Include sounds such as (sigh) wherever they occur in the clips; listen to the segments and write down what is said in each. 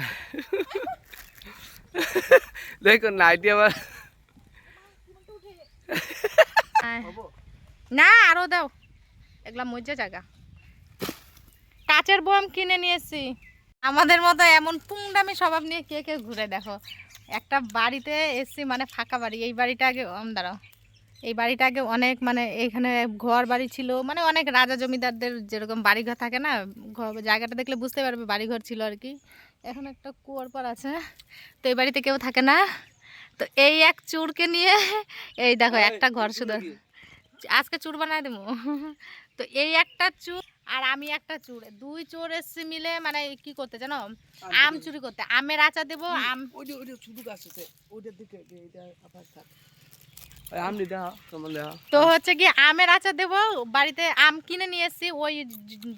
(laughs) দেখুন, নাইটি আবার (laughs) না, আরও দাও। এগুলা মজা জায়গা। কাচের বয়াম কিনে নিয়েছি আমাদের মতো এমন পুংডামি স্বভাব নিয়ে কে কে ঘুরে দেখো। একটা বাড়িতে এসছি মানে ফাঁকা বাড়ি। এই বাড়িটা আগে দাঁড়াও। এই বাড়িটা আগে অনেক মানে এখানে ঘর বাড়ি ছিল। মানে অনেক রাজা জমিদারদের যেরকম বাড়িঘর থাকে না জায়গাটা দেখলে বুঝতে পারবে বাড়িঘর ছিল আর কি। এখন একটা কুয়োর পর আছে তো এই বাড়িতে কেউ থাকে না। তো এই এক চুরকে নিয়ে এই দেখো একটা ঘর শুধু। আজকে চুর বানায় দেবো। তো এই একটা চুর আর আমি একটা চুর। দুই চোর এসছে মিলে মানে কি করতে জানো? আম চুরি করতে। আমের আচার দেবো আম গাছ আছে ওইটার দিকে তো হচ্ছে কি আমের আচার দেবো বাড়িতে আম কিনে নিয়ে এসেছি ওই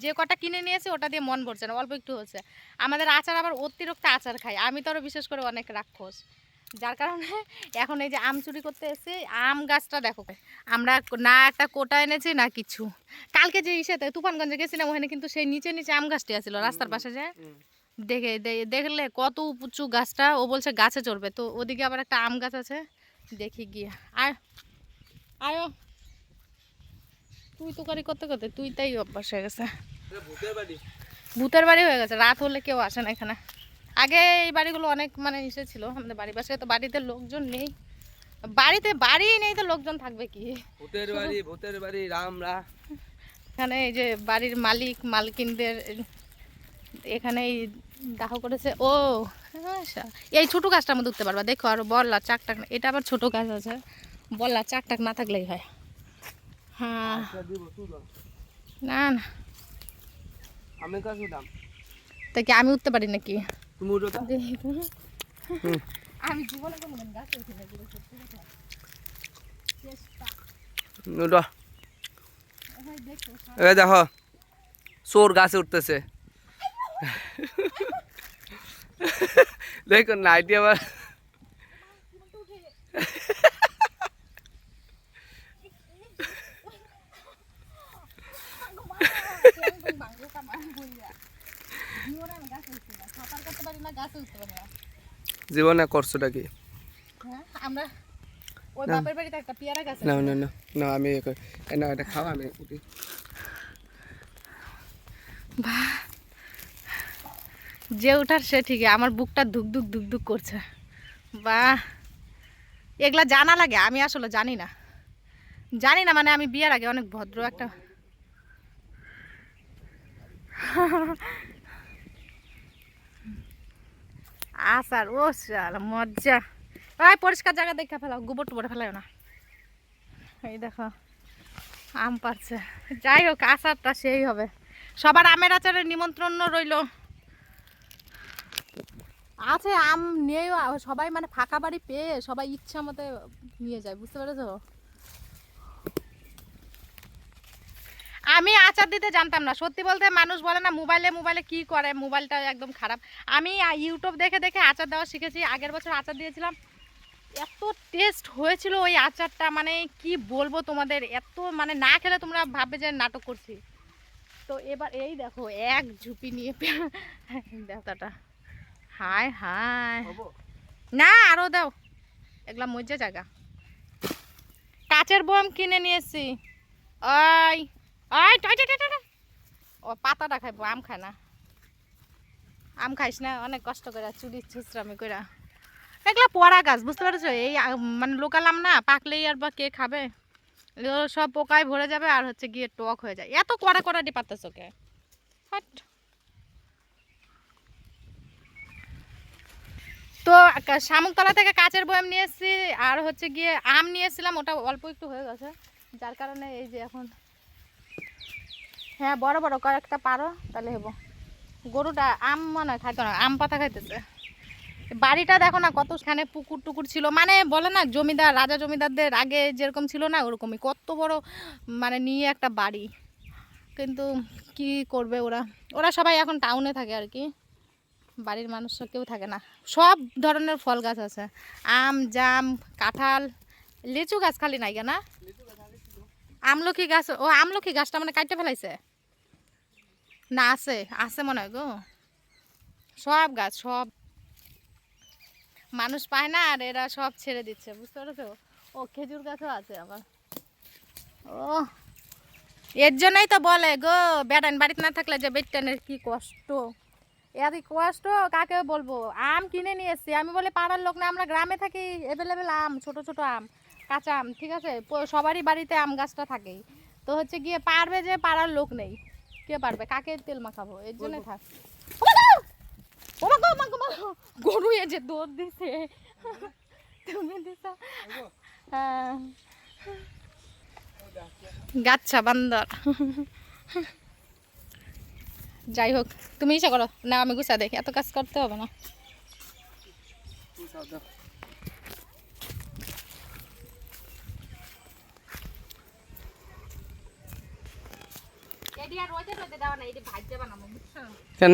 যে- কটা কিনে নিয়ে এসেছি ওটা দিয়ে মন ভরছে না অল্প একটু হচ্ছে। আমাদের আচার আবার অতিরিক্ত আচার খাই আমি তো আরও বিশেষ করে অনেক রাক্ষস। যার কারণে এখন এই যে আম চুরি করতে এসেছি আম গাছটা দেখো আমরা না একটা কোটা এনেছি না কিছু। কালকে যে ইসেতে তুফানগঞ্জে গেছিলাম ওখানে কিন্তু সেই নিচে নিচে আম গাছটি আছিল রাস্তার পাশে যে। দেখে দেখলে কত উঁচু গাছটা ও বলছে গাছে চড়বে তো ওদিকে আবার একটা আম গাছ আছে দেখি গিয়ে। আর আয়ো। তুই তো করি করতে করতে তুই তাই অভ্যাস হয়ে গেছে। ভূতের বাড়ি। হয়ে গেছে রাত হলে কেউ আসে না এখানে। আগে এই বাড়িগুলো অনেক মানে ইসে ছিল আমাদের বাড়ির পাশে। তো বাড়িতে লোকজন নেই। বাড়িতে বাড়ি নেই তো লোকজন থাকবে কি? ভূতের বাড়ি ভূতের বাড়ি রামরা এখানে এই যে বাড়ির মালিক মালকিনদের এখানে দাহ করেছে। ও আচ্ছা। এই ছোটো গাছটার মধ্যে উঠতে পারবা। দেখো আর বললা চাক টাক এটা আবার ছোটো গাছ আছে। বললা চাক টাক না থাকলেই হয়। হ্যাঁ। দিব না না। আমি তা কি আমি উঠতে পারি নাকি? তুমি উঠো আমি জীবনে কোনো গাছে উঠি না সত্যি কথা। হয় দেখো চোর গাছে উঠতেছে। দেখুন নাইটি আবার জীবনে করছোটা কি আমরা ওই। বাপের বাড়িতে আমি না, এটা খাওয়া আমি উঠি যে ওঠার সে ঠিকই, আমার বুকটা ধুক ধুক ধুক ধুক করছে। বা এগুলা জানা লাগে, আমি আসলে জানি না। জানি না মানে আমি বিয়ের আগে অনেক ভদ্র একটা আসার, ও সাল মজা ভাই পরিষ্কার জায়গা দেখে ফেলাও, গোবর টোবর ফেলাও না। এই দেখো, আম পাচ্ছে যাই হোক আচারটা সেই হবে। সবার আমের আচারের নিমন্ত্রণ রইল। আছে, আম নিয়েও সবাই মানে ফাঁকা বাড়ি পেয়ে সবাই ইচ্ছা মতো নিয়ে যায়, বুঝতে পেরেছ? আমি আচার দিতে জানতাম না, সত্যি বলতে মানুষ বলে না মোবাইলে মোবাইলে কি করে, মোবাইলটা একদম খারাপ। আমি ইউটিউব দেখে দেখে আচার দেওয়া শিখেছি, আগের বছর আচার দিয়েছিলাম। এত টেস্ট হয়েছিল ওই আচারটা মানে কি বলব তোমাদের, এত মানে না খেলে তোমরা ভাববে যে নাটক করছি। তো এবার এই দেখো, এক ঝুপি নিয়ে দেখাটা। হায় হায় না আরও দাও। এগুলা মজা জায়গা। কাচের বয়াম কিনে নিয়েছি। ওই ওই। ও পাতাটা খাইবো আম খায় না। আম খাইস না অনেক কষ্ট করে চুরি ছুচরামি করে এগুলা পড়া গাছ বুঝতে পারছ? এই মানে লোকাল আম না পাকলেই আর বা কে খাবে? সব পোকায় ভরে যাবে আর হচ্ছে গিয়ে টক হয়ে যায়। এত কড়া কড়া ডি পাতাছো কে? হাট। তো শামুকতলা থেকে কাচের বয়াম নিয়ে এসেছি আর হচ্ছে গিয়ে আম নিয়ে এসেছিলাম ওটা অল্প একটু হয়ে গেছে। যার কারণে এই যে এখন হ্যাঁ বড় বড় কয়েকটা পারো, তাহলে হব। গরুটা আম মনে খাইতো না, আম পাতা খাইতেছে। বাড়িটা দেখো না কতখানে পুকুর টুকুর ছিল। মানে বলে না, জমিদার, রাজা জমিদারদের আগে যেরকম ছিল না, ওরকমই। কত বড় মানে নিয়ে একটা বাড়ি। কিন্তু কি করবে ওরা? ওরা সবাই এখন টাউনে থাকে আর কি। বাড়ির মানুষ কেউ থাকে না। সব ধরনের ফল গাছ আছে। আম, জাম, কাঁঠাল, লিচু গাছ খালি নাই না আমলকি গাছ, ও আমলকি গাছটা মানে কাটতে ফেলাইছে? না, আছে আছে মনে হয় গো। সব গাছ, সব। মানুষ পায় না আর এরা সব ছেড়ে দিচ্ছে, বুঝতে পেরেছ? ও, খেজুর গাছও আছে আবার। ও, এর জন্যই তো বলে গো, বেড়ান বাড়িতে না থাকলে যে বেটানের কি কষ্ট। এত কষ্ট কাকে বলব? আম কিনে নিয়ে এসছি। আমি বলে পাড়ার লোক না আমরা গ্রামে থাকি অ্যাভেলেবেল আম ছোট ছোট আম কাঁচা আম ঠিক আছে? সবারই বাড়িতে আম গাছটা থাকেই। তো হচ্ছে গিয়ে পারবে যে পাড়ার লোক নেই। কে পারবে? কাকে তেল মাখাবো? এর জন্য থাক। গরু এ যে দৌড় দিছে। তুমি দিছ। হ্যাঁ। গাচ্ছা বান্দর। যাই হোক তুমি ইচ্ছা করো। না আমি গুছা দেখি এত কাজ করতে হবে না।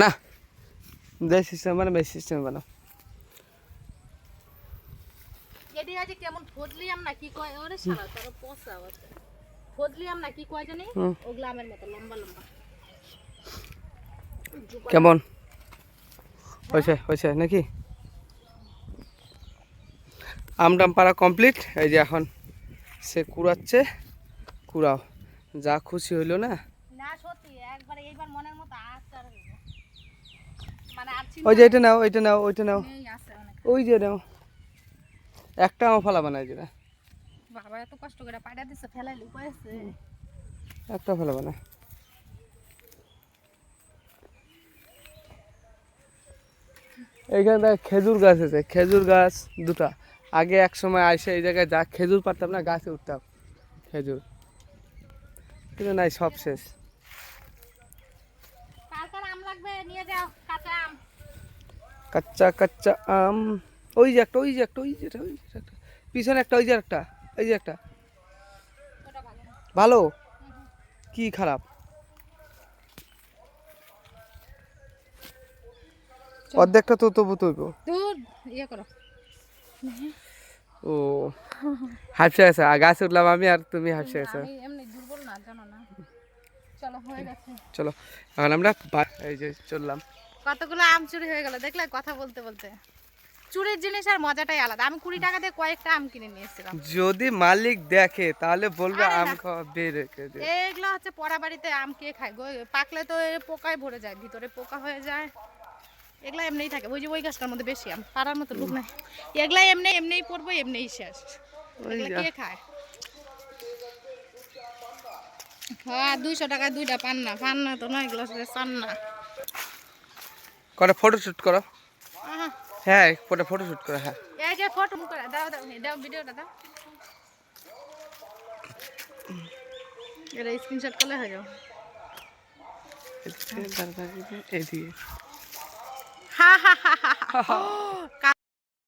না? যে সিস্টেম সিস্টেম কেমন ফজলিয়াম না কি কয় ওরে সারা তোর পচা আছে। ফজলিয়াম না কি কয় জানি? হুম। ওগুলা আমের মতো লম্বা লম্বা। কেমন? হয়েছে হয়েছে নাকি? আমটাম পাড়া কমপ্লিট এই যে এখন সে কুড়াচ্ছে। কুড়াও। যা খুশি হইল না? মানে ওই যে এটা নাও ওইটা নাও ওইটা নাও। ওই যে নাও। একটা আমার ফলা বানাই যেটা বাবা এত কষ্ট করে পাড়া দিছে ফেলাইলে উপায় আছে। একটা ফলা বানা এইখানে দেখ খেজুর গাছ আছে খেজুর গাছ দুটা। আগে এক সময় আইসে এই জায়গায় যা খেজুর পারতাম না গাছে উঠতাম। খেজুর। কিন্তু নাই সব শেষ। কাচ্চা কাচ্চা আম। ওই যে একটা ওই যে একটা ওই যে ওই যে একটা। পিছনে একটা ওই যে একটা ওই যে একটা। ভালো কি খারাপ? অর্ধেকটা তো তবু তৈব। ইয়ে করো। ও হাফসে গেছে আর গাছে উঠলাম আমি আর তুমি হাফসে গেছে জানো না। চলো গেছে। এখন আমরা এই যে চললাম। কতগুলো আম চুরি হয়ে গেল দেখলে কথা বলতে বলতে। চুরির জিনিস আর মজাটাই আলাদা। আমি কুড়ি টাকা দিয়ে কয়েকটা আম কিনে নিয়ে এসেছিলাম। যদি মালিক দেখে তাহলে বলবে আম। খাওয়া বের রেখে দে। এগুলো হচ্ছে পড়া বাড়িতে আম কে খায়? পাকলে তো পোকায় ভরে যায় ভিতরে পোকা হয়ে যায়। এগুলা এমনিই থাকে। ওই যে ওই গাছটার মধ্যে বেশি আম পাড়ার মতো লোক নাই। এগুলা এমনি এমনিই পড়ব এমনিই শেষ। কে খায়? হ্যাঁ দুইশো টাকায় দুইটা পান না পান না তো নয় এগুলো চান না করে ফটো শুট করো? হ্যাঁ ফটো ফটো শুট করো হ্যাঁ। এই যে ফটো করে দাও দাও দাও ভিডিওটা দাও। এটা স্ক্রিনশট করলে হয়ে এদিকে, 哈哈哈哈哈。哈 (laughs)